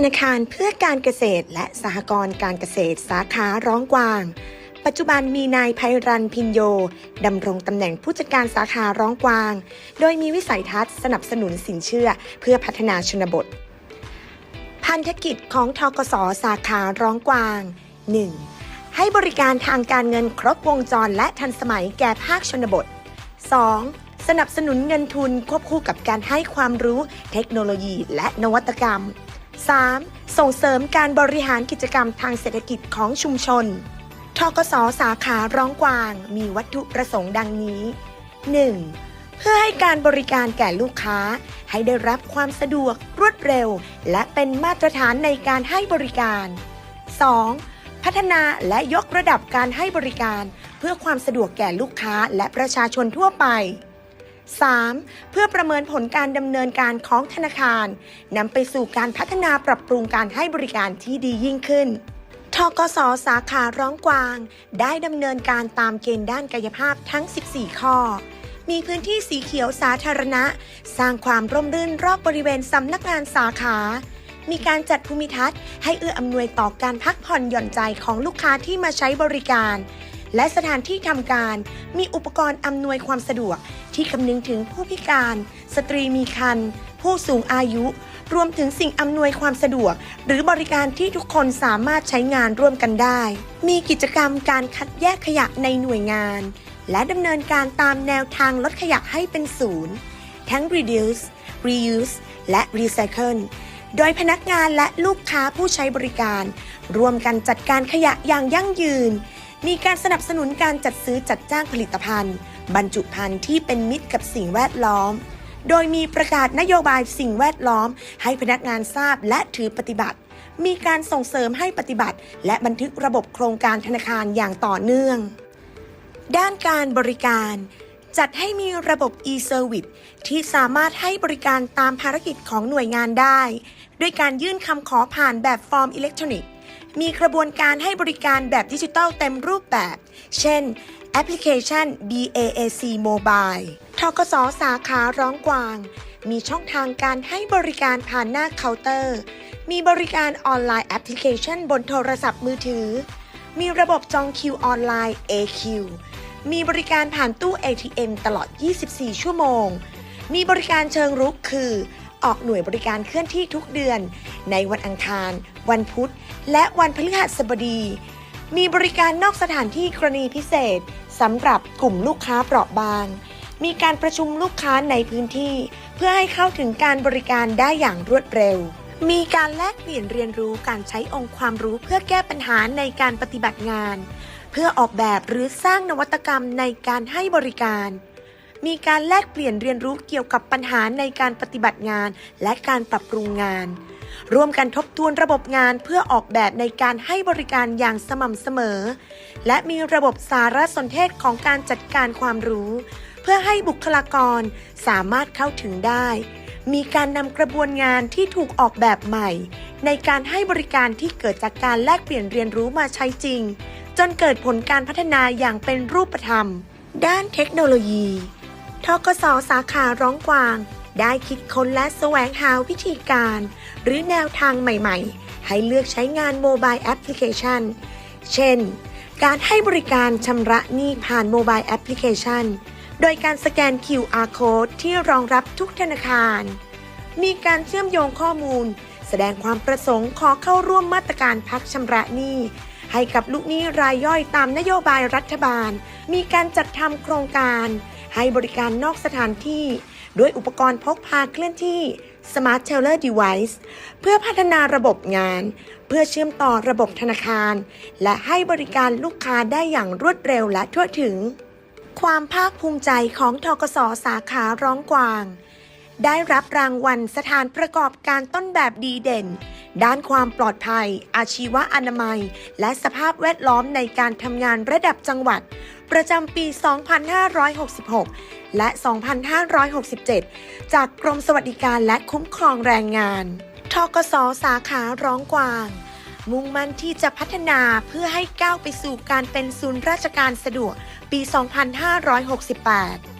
ธนาคารเพื่อการเกษตรและสหกรณ์การเกษตรสาขาร้องกวาง ปัจจุบันมีนายไพรันพินโยดำรงตำแหน่งผู้จัดการสาขาร้องกวาง โดยมีวิสัยทัศน์สนับสนุนสินเชื่อเพื่อพัฒนาชนบท พันธกิจของทกสสาขาร้องกวาง 1. ให้บริการทางการเงินครบวงจรและทันสมัยแก่ภาคชนบท 2. สนับสนุนเงินทุนควบคู่กับการให้ความรู้เทคโนโลยีและนวัตกรรม 3. ส่งเสริมการบริหารกิจกรรมทางเศรษฐกิจของชุมชน ทกสสาขาร้องกวาง มีวัตถุประสงค์ดังนี้ 1. เพื่อให้การบริการแก่ลูกค้า ให้ได้รับความสะดวกรวดเร็ว และเป็นมาตรฐานในการให้บริการ 2. พัฒนาและยกระดับการให้บริการ เพื่อความสะดวกแก่ลูกค้าและประชาชนทั่วไป 3. เพื่อประเมินผลการดำเนินการของธนาคารนำไปสู่การพัฒนาปรับปรุงการให้บริการที่ดียิ่งขึ้นทกสสาขาร้องกวาง ได้ดำเนินการตามเกณฑ์ด้านกายภาพทั้ง 14 ข้อ มีพื้นที่สีเขียวสาธารณะ สร้างความร่มรื่นรอบบริเวณสำนักงานสาขา มีการจัดภูมิทัศน์ให้เอื้ออำนวยต่อการพักผ่อนหย่อนใจของลูกค้าที่มาใช้บริการ และสถานที่ทำการ มีอุปกรณ์อำนวยความสะดวก ที่คำนึงถึงผู้พิการ สตรีมีครรภ์ผู้สูงอายุ รวมถึงสิ่งอำนวยความสะดวก หรือบริการที่ทุกคนสามารถใช้งานร่วมกันได้ มีกิจกรรมการคัดแยกขยะในหน่วยงาน และดำเนินการตามแนวทางลดขยะให้เป็นศูนย์ทั้ง reduce reuse และ recycle โดยพนักงานและลูกค้าผู้ใช้บริการ ร่วมกันจัดการขยะอย่างยั่งยืน มีการสนับสนุนการจัดซื้อจัดจ้างผลิตภัณฑ์ บรรจุภัณฑ์ที่เป็นมิตรกับสิ่งแวดล้อม โดยมีประกาศนโยบายสิ่งแวดล้อม ให้พนักงานทราบและถือปฏิบัติ มีการส่งเสริมให้ปฏิบัติ และบันทึกระบบโครงการธนาคารอย่างต่อเนื่อง ด้านการบริการจัดให้มีระบบ e-service ที่สามารถให้บริการตามภารกิจของหน่วยงานได้ ด้วยการยื่นคำขอผ่านแบบฟอร์มอิเล็กทรอนิกส์ มีกระบวนการให้บริการแบบดิจิทัลเต็มรูปแบบ เช่น แอปพลิเคชัน BAAC Mobile ทกสสาขาร้องกวาง มีช่องทางการให้บริการผ่านหน้าเคาน์เตอร์ มีบริการออนไลน์แอปพลิเคชันบนโทรศัพท์มือถือ มีระบบจองคิวออนไลน์ AQ มีบริการผ่านตู้ ATM ตลอด 24 ชั่วโมง มีบริการเชิงรุกคือ ออกหน่วยบริการเคลื่อนที่ทุกเดือน ในวันอังคาร วันพุธ และวันพฤหัสบดี มีบริการนอกสถานที่กรณีพิเศษสำหรับกลุ่มลูกค้าเปราะบาง มีการประชุมลูกค้าในพื้นที่ เพื่อให้เข้าถึงการบริการได้อย่างรวดเร็ว มีการแลกเปลี่ยนเรียนรู้การใช้องค์ความรู้เพื่อแก้ปัญหาในการปฏิบัติงาน เพื่อออกแบบหรือสร้างนวัตกรรมในการให้บริการ มีการแลกเปลี่ยนเรียนรู้เกี่ยวกับปัญหาในการปฏิบัติงาน และการปรับปรุงงาน ร่วมกันทบทวนระบบงานเพื่อออกแบบในการให้บริการอย่างสม่ำเสมอ และมีระบบสารสนเทศของการจัดการความรู้ เพื่อให้บุคลากรสามารถเข้าถึงได้ มีการนำกระบวนงานที่ถูกออกแบบใหม่ ในการให้บริการที่เกิดจากการแลกเปลี่ยนเรียนรู้มาใช้จริงจนเกิดผลการพัฒนาอย่างเป็นรูปธรรม ด้านเทคโนโลยี ทกสสาขาร้องกวาง ได้คิดค้นและแสวงหาวิธีการ หรือแนวทางใหม่ๆ ให้เลือกใช้งานโมบายแอปพลิเคชัน เช่น การให้บริการชำระหนี้ผ่านโมบายแอปพลิเคชัน โดยการสแกน QR code ที่รองรับทุกธนาคาร มีการเชื่อมโยงข้อมูล แสดงความประสงค์ขอเข้าร่วมมาตรการพักชำระหนี้ให้กับลูกหนี้รายย่อยตามนโยบายรัฐบาล มีการจัดทำโครงการ ให้บริการนอกสถานที่ด้วยอุปกรณ์พกพาเคลื่อนที่ Smart Teller Device เพื่อพัฒนาระบบงาน เพื่อเชื่อมต่อระบบธนาคาร และให้บริการลูกค้าได้อย่างรวดเร็วและทั่วถึง ความภาคภูมิใจของทกสสาขาร้องกวาง ได้รับรางวัลสถานประกอบการต้นแบบดีเด่น ด้านความปลอดภัย อาชีวะอนามัย และสภาพแวดล้อมในการทำงานระดับจังหวัด ประจำปี 2566 และ 2567 จากกรมสวัสดิการและคุ้มครองแรงงานทกสสาขาร้องกวาง มุ่งมั่นที่จะพัฒนาเพื่อให้ก้าวไปสู่การเป็นศูนย์ราชการสะดวกปี 2568